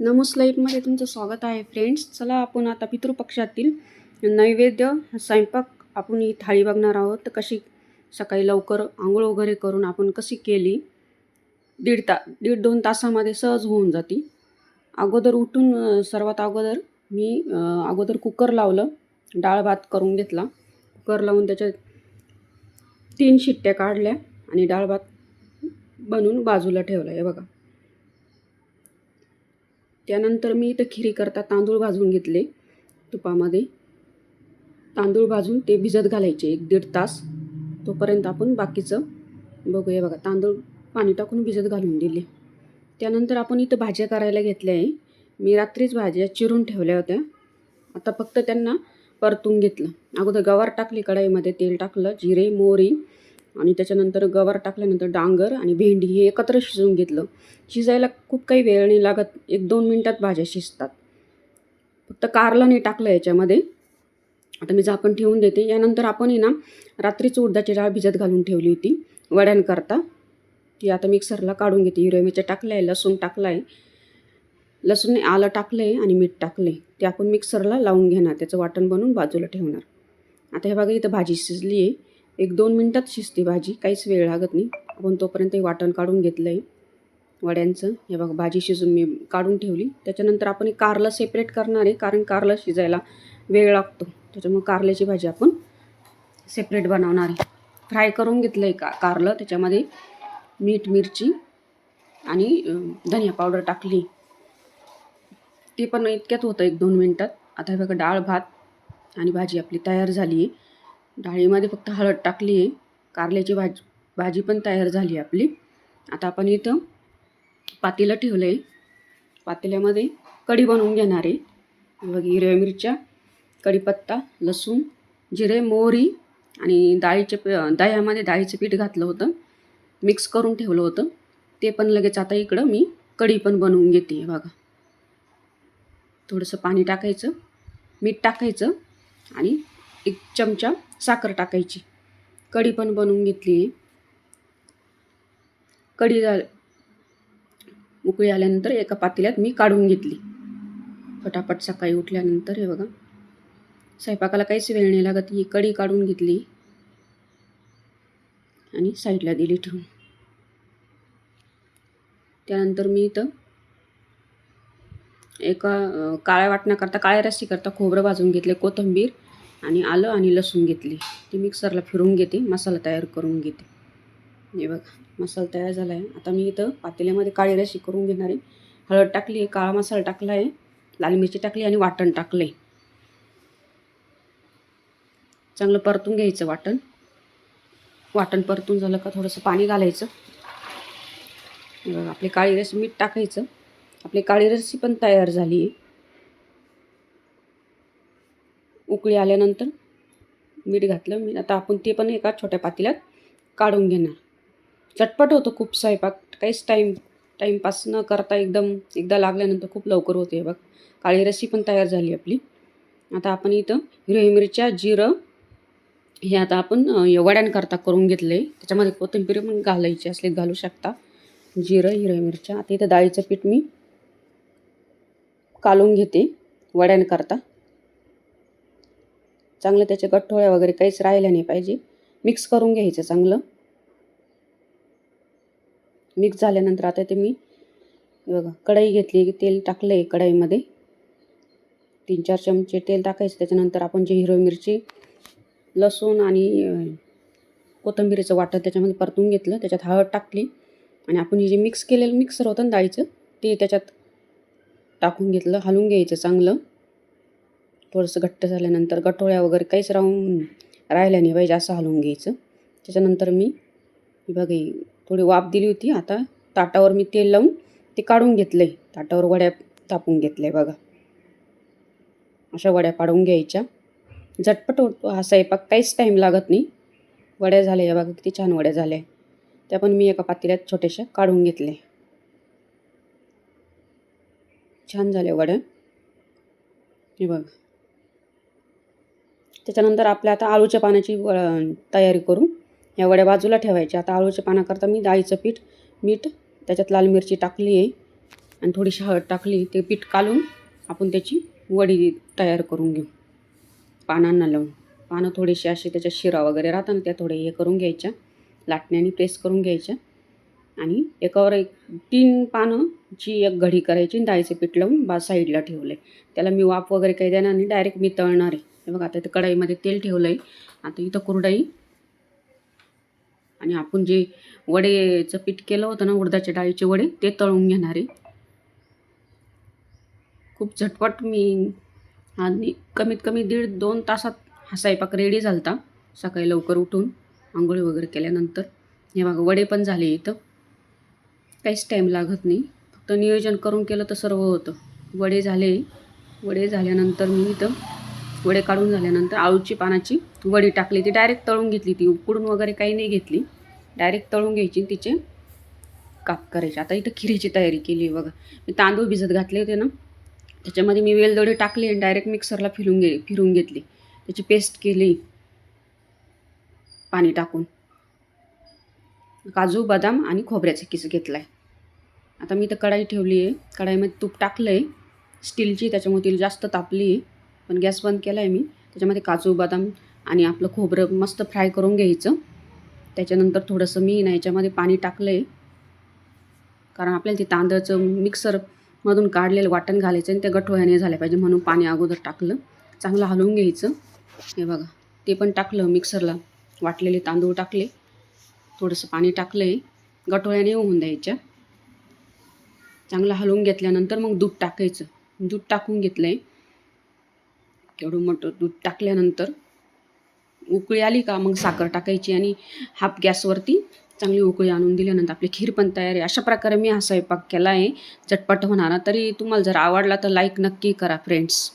नमोस लाईफमध्ये तुमचं स्वागत आहे फ्रेंड्स चला आपण आता पितृपक्षातील नैवेद्य स्वयंपाक आपण ही थाळी बघणार आहोत. तर कशी सकाळी लवकर आंघोळ वगैरे करून आपण कशी केली दीड ता दीड दोन तासामध्ये सहज होऊन जाते. अगोदर उठून सर्वात अगोदर मी अगोदर कुकर लावलं डाळ भात करून घेतला. कुकर लावून त्याच्यात तीन शिट्ट्या काढल्या आणि डाळ भात बनवून बाजूला ठेवला. हे बघा. त्यानंतर मी इथं खिरी करता तांदूळ भाजून घेतले तुपामध्ये. तांदूळ भाजून ते भिजत घालायचे एक दीड तास. तोपर्यंत आपण बाकीचं बघूया. बघा तांदूळ पाणी टाकून भिजत घालून दिले. त्यानंतर आपण इथं भाज्या करायला घेतल्या आहे. मी रात्रीच भाज्या चिरून ठेवल्या होत्या. आता फक्त त्यांना परतून घेतलं. अगोदर गवार टाकली कढाईमध्ये तेल टाकलं जिरे मोहरी आणि त्याच्यानंतर गवार टाकल्यानंतर डांगर आणि भेंडी हे एकत्र शिजवून घेतलं. शिजायला खूप काही वेळ नाही लागत. एक दोन मिनटात भाज्या शिजतात. फक्त कारलं नाही टाकलं याच्यामध्ये. आता मी झाकण ठेवून देते. यानंतर आपण आहे ना रात्रीच उडदाची डाळ भिजत घालून ठेवली होती वड्यांकरता. ती आता मिक्सरला काढून घेते. हिरव्या मिरच्या टाकल्या आहे लसूण टाकलं आहे. लसूण आलं टाकलं आहे आणि मीठ टाकलं आहे. ते आपण मिक्सरला लावून घेणार. त्याचं वाटण बनवून बाजूला ठेवणार. आता हे बघा इथं भाजी शिजली आहे. एक दोन मिनटात शिजते भाजी काहीच वेळ लागत नाही. आपण तोपर्यंत हे वाटण काढून घेतलं आहे वड्यांचं हे बघा भाजी शिजून मी काढून ठेवली. त्याच्यानंतर आपण हे कारलं सेपरेट करणार आहे कारण कारलं शिजायला वेळ लागतो. त्याच्यामुळे कारल्याची भाजी आपण सेपरेट बनवणार आहे. फ्राय करून घेतलं आहे का कारलं. त्याच्यामध्ये मीठ मिरची आणि धनिया पावडर टाकली. ते पण इतक्यात होतं एक दोन मिनटात. आता हे बघा डाळ भात आणि भाजी आपली तयार झाली आहे डाळीमध्ये फक्त हळद टाकली आहे. कारल्याची भाजी भाजी पण तयार झाली आहे आपली. आता आपण इथं पातेलं ठेवलं आहे पातेल्यामध्ये कढी बनवून घेणार आहे. बघ हिरव्या मिरच्या कढीपत्ता लसूण जिरे मोहरी आणि डाळीचे प दह्यामध्ये डाळीचं पीठ घातलं होतं. मिक्स करून ठेवलं होतं. ते पण लगेच आता इकडं मी कढी पण बनवून घेते. बघा. थोडंसं पाणी टाकायचं मीठ टाकायचं आणि एक चमचा साखर टाकायची. कढी पण बनवून घेतली. आहे कढी झाल उकळी आल्यानंतर एका पातेल्यात मी काढून घेतली. फटाफट सकाळी उठल्यानंतर हे बघा स्वयंपाकाला काहीच वेळ नाही लागत ही कढी काढून घेतली आणि साईडला दिली ठेवून. त्यानंतर मी इथं एका काळ्या वाटण्याकरता काळ्या रस्सी करता खोबरं भाजून घेतले कोथिंबीर आणि आलं आणि लसूण घेतली. ते मिक्सरला फिरून घेते मसाला तयार करून घेते. हे बघा मसाला तयार झाला आहे आता मी इथं पातेल्यामध्ये काळी रशी करून घेणार आहे. हळद टाकली आहे काळा मसाला टाकला आहे. लाल मिरची टाकली आणि वाटण टाकलं आहे चांगलं परतून घ्यायचं वाटण. वाटण परतून झालं का थोडंसं पाणी घालायचं. बघा आपली काळी रस मीठ टाकायचं. आपली काळी रस्सी पण तयार झाली आहे. उकळी आल्यानंतर मीठ घातलं. मी आता आपण ते पण एका छोट्या पातेल्यात काढून घेणार. चटपट होतं खूप स्वयंपाक. काहीच टाईम टाईमपास न करता एकदम एकदा लागल्यानंतर खूप लवकर होते बघ. काळी रस्सी पण तयार झाली आपली. आता आपण इथं हिरव्या मिरच्या जिरं हे आता आपण वड्यांकरता करून घेतलं आहे त्याच्यामध्ये कोथिंबीर पण घालायची असले घालू शकता. जिरं हिरव्या मिरच्या. आता इथं डाळीचं पीठ मी कालून घेते वड्यांकरता. चांगलं त्याच्या गठ्ठोळ्या वगैरे काहीच राहिल्या नाही पाहिजे. मिक्स करून घ्यायचं चांगलं. मिक्स झाल्यानंतर आता ते मी बघा कढई घेतली की तेल टाकलं आहे कढईमध्ये. तीन चार चमचे तेल टाकायचं त्याच्यानंतर आपण जे हिरवी मिरची लसूण आणि अं, कोथिंबीरीचं वाटण त्याच्यामध्ये परतून घेतलं त्याच्यात हळद टाकली. आणि आपण हे जे मिक्स केलेलं मिक्सर होतं ना डाळीचं ते त्याच्यात टाकून घेतलं हलवून घ्यायचं चांगलं. थोडंसं घट्ट झाल्यानंतर गठोळ्या वगैरे काहीच राहून राहिल्या नाही पाहिजे असं हलवून घ्यायचं. त्याच्यानंतर मी बघा ही थोडी वाफ दिली होती. आता ताटावर मी तेल लावून ते काढून घेतलं आहे ताटावर वड्या तापून घेतल्या बघा. अशा वड्या पाडून घ्यायच्या. झटपट होतो हा स्वयंपाक काहीच टाईम लागत नाही. वड्या झाल्या या बघा किती छान वड्या झाल्या. त्या पण मी एका पातेल्यात छोट्याशा काढून घेतल्या. छान झाल्या वड्या. हे बघा. त्याच्यानंतर आपल्या आता आळूच्या पानाची व तयारी करू. या वड्या बाजूला ठेवायच्या. आता आळूच्या पानाकरता मी डाळीचं पीठ मीठ त्याच्यात लाल मिरची टाकली आहे. आणि थोडीशी हळद टाकली ते पीठ कालून आपण त्याची वडी तयार करून घेऊ. पानांना लावून. पानं थोडीशी अशी त्याच्या शिरा वगैरे राहतात ना त्या थोडे हे करून घ्यायच्या. लाटण्याने प्रेस करून घ्यायच्या. आणि एकावर एक तीन पानंची एक घडी करायची आणि डाळीचं पीठ लावून बा साईडला ठेवलं आहे त्याला मी वाफ वगैरे काही देणार आणि डायरेक्ट मी तळणार आहे. हे बघा आता इथं कढाईमध्ये तेल ठेवलं आहे आता इथं कुरडाई आणि आपण जे वडेचं पीठ केलं होतं ना उडदाच्या डाळीचे वडे ते तळून घेणार आहे. खूप झटपट मी आणि कमीत कमी दीड दोन तासात हा स्वयंपाक रेडी झालता सकाळी लवकर उठून आंघोळी वगैरे केल्यानंतर. हे बघा वडे पण झाले इथं. काहीच टाईम लागत नाही. फक्त नियोजन करून केलं तर सर्व होतं. वडे झाले. वडे झाल्यानंतर मी इथं वडे काढून झाल्यानंतर आळूची पानाची वडी टाकली. ती डायरेक्ट तळून घेतली. ती उकडून वगैरे काही नाही घेतली. डायरेक्ट तळून घ्यायची तिचे काप करायचे. आता इथं खिरीची तयारी केली आहे बघा. मी तांदूळ भिजत घातले होते ना त्याच्यामध्ये मी वेलदोडे टाकले आणि डायरेक्ट मिक्सरला फिरून घे फिरून घेतली. त्याची पेस्ट केली. पाणी टाकून. काजू बदाम आणि खोबऱ्याचा किस घेतला आहे आता मी तर कढाई ठेवली आहे. कढाईमध्ये तूप टाकलं आहे स्टीलची त्याच्यामुळे तिला जास्त तापली आहे. पण गॅस बंद केला आहे मी. त्याच्यामध्ये काजू बदाम आणि आपलं खोबरं मस्त फ्राय करून घ्यायचं. त्याच्यानंतर थोडंसं मी ना याच्यामध्ये पाणी टाकलं आहे कारण आपल्याला ते तांदळाचं मिक्सरमधून काढलेलं वाटण घालायचं आणि ते गठोळ्याने झालं पाहिजे म्हणून पाणी अगोदर टाकलं. चांगलं हलवून घ्यायचं. हे बघा ते पण टाकलं मिक्सरला वाटलेले तांदूळ टाकले. थोडंसं पाणी टाकलं आहे गठोळ्याने होऊन द्यायच्या. चांगलं हलवून घेतल्यानंतर मग दूध टाकायचं. दूध टाकून घेतलं आहे एवढं मोठं दूध टाकल्यानंतर उकळी आली का मग साखर टाकायची आणि हाफ गॅसवरती चांगली उकळी आणून दिल्यानंतर आपली खीर पण तयार आहे. अशा प्रकारे मी हा स्वयंपाक केला आहे. झटपट होणारा तरी तुम्हाला जर आवडला तर लाईक नक्की करा फ्रेंड्स